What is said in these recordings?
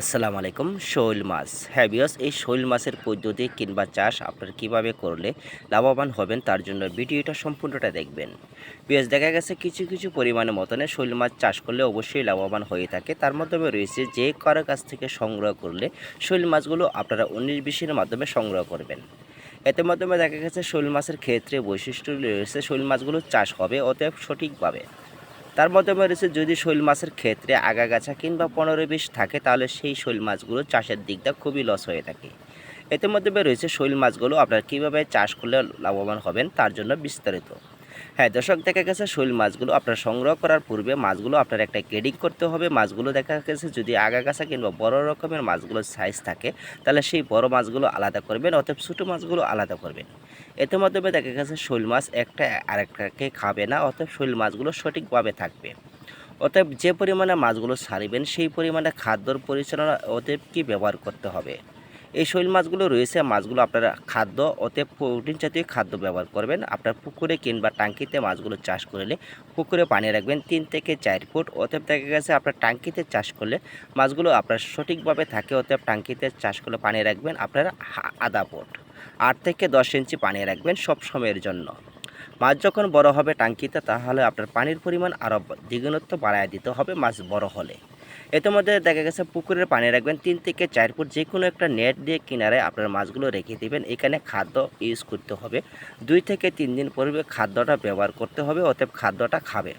আসসালামু আলাইকুম, শৈল মাছ। হ্যাঁ বিয়স এই শৈল মাছের পদ্ধতি কিংবা চাষ আপনার কীভাবে করলে লাভবান হবেন তার জন্য ভিডিওটা সম্পূর্ণটা দেখবেন। বিয়স দেখা গেছে কিছু কিছু পরিমাণে মতনে শৈল মাছ চাষ করলে অবশ্যই লাভবান হয়ে থাকে। তার মাধ্যমে রয়েছে যে কারও কাছ থেকে সংগ্রহ করলে শৈল মাছগুলো আপনারা উনিশ বিশের মাধ্যমে সংগ্রহ করবেন। এতে মাধ্যমে দেখা গেছে শৈল মাছের ক্ষেত্রে বৈশিষ্ট্য রয়েছে, শৈল মাছগুলো চাষ হবে, অতএব সঠিকভাবে। তার মাধ্যমে রয়েছে যদি শৈল মাছের ক্ষেত্রে আগাগাছা কিংবা পনেরো বিশ থাকে, তাহলে সেই শৈল মাছগুলো চাষের দিকটা খুবই লস হয়ে থাকে। এতে মধ্যে রয়েছে শৈল মাছগুলো, আপনার কীভাবে চাষ করলে লাভবান হবেন তার জন্য বিস্তারিত। হ্যাঁ দর্শক দেখা গেছে শৈল মাছগুলো আপনার সংগ্রহ করার পূর্বে মাছগুলো আপনার একটা গ্রেডিং করতে হবে। মাছগুলো দেখা গেছে যদি আগাগাছা কিংবা বড় রকমের মাছগুলোর সাইজ থাকে, তাহলে সেই বড় মাছগুলো আলাদা করবেন অতএব ছোটো মাছগুলো আলাদা করবেন। এতে মাধ্যমে দেখা গেছে শৈল মাছ একটা আরেকটাকে খাবে না, অতএব শৈল মাছগুলো সঠিকভাবে থাকবে। অতএব যে পরিমাণে মাছগুলো ছাড়িবেন, সেই পরিমাণে খাদ্যর পরিচালনা অতএব কি ব্যবহার করতে হবে? এই শৈল মাছগুলো রয়েছে, মাছগুলো আপনারা খাদ্য অতএব প্রোটিন জাতীয় খাদ্য ব্যবহার করবেন। আপনার পুকুরে কিংবা টাঙ্কিতে মাছগুলো চাষ করলে পুকুরে পানি রাখবেন। তিন থেকে চার ফুট অতএব দেখা গেছে আপনার টাঙ্কিতে চাষ করলে মাছগুলো আপনার সঠিকভাবে থাকে, অতএব টাঙ্কিতে চাষ করলে পানি রাখবেন আপনার আধা ফুট। আট থেকে দশ ইঞ্চি পানি রাখবেন সব সময়ের জন্য। মাছ যখন বড় হবে টাঙ্কিতে তাহলে আপনার পানির পরিমাণ আরও দ্বিগুণত্ব বাড়ায় দিতে হবে মাছ বড় হলে। মধ্যে দেখা গেছে পুকুরের পানি রাখবেন তিন থেকে চার ফুট যে কোনো একটা নেট দিয়ে কিনারে আপনার মাছগুলো রেখে দিবেন। এখানে খাদ্য ইউজ করতে হবে। দুই থেকে তিন দিন পূর্বে খাদ্যটা ব্যবহার করতে হবে, অতএব খাদ্যটা খাবে।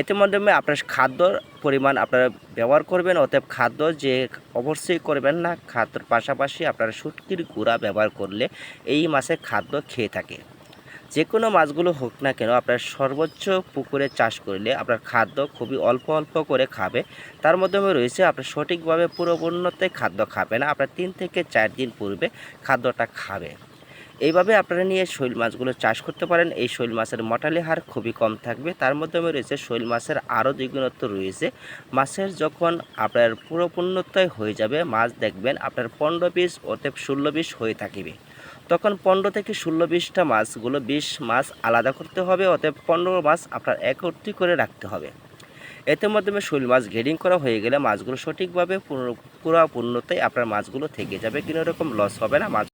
এতে মাধ্যমে আপনার খাদ্যর পরিমাণ আপনারা ব্যবহার করবেন, অতএব খাদ্য যে অবশ্যই করবেন না, খাদ্যর পাশাপাশি আপনারা শুটকির গুঁড়া ব্যবহার করলে এই মাছের খাদ্য খেয়ে থাকে। যে কোনো মাছগুলো হোক না কেন আপনার সর্বোচ্চ পুকুরে চাষ করলে আপনার খাদ্য খুবই অল্প অল্প করে খাবে। তার মাধ্যমে রয়েছে আপনার সঠিকভাবে পুরো পূর্ণতে খাদ্য খাবে না, আপনার তিন থেকে চার দিন পূর্বে খাদ্যটা খাবে। এইভাবে আপনারা নিয়ে শৈল মাছগুলো চাষ করতে পারেন। এই শৈল মাছের মটালি হার খুবই কম থাকবে। তার মাধ্যমে রয়েছে শৈল মাছের আরও দ্বিগুণত্ব রয়েছে। মাছের যখন আপনার পুরো পূর্ণত্বই হয়ে যাবে, মাছ দেখবেন আপনার পনেরো পিস অতএব ষোলো পিস হয়ে থাকিবে। তখন পনেরো থেকে ষোলো বিশটা মাছগুলো বিশ মাছ আলাদা করতে হবে, অতএব পনেরো মাছ আপনার একত্রি করে রাখতে হবে। এতে মাধ্যমে শৈল মাছ গ্রেডিং করা হয়ে গেলে মাছগুলো সঠিকভাবে পুরো পুরো পূর্ণতায় আপনার মাছগুলো থেকে যাবে, কোনো রকম লস হবে না। মাছ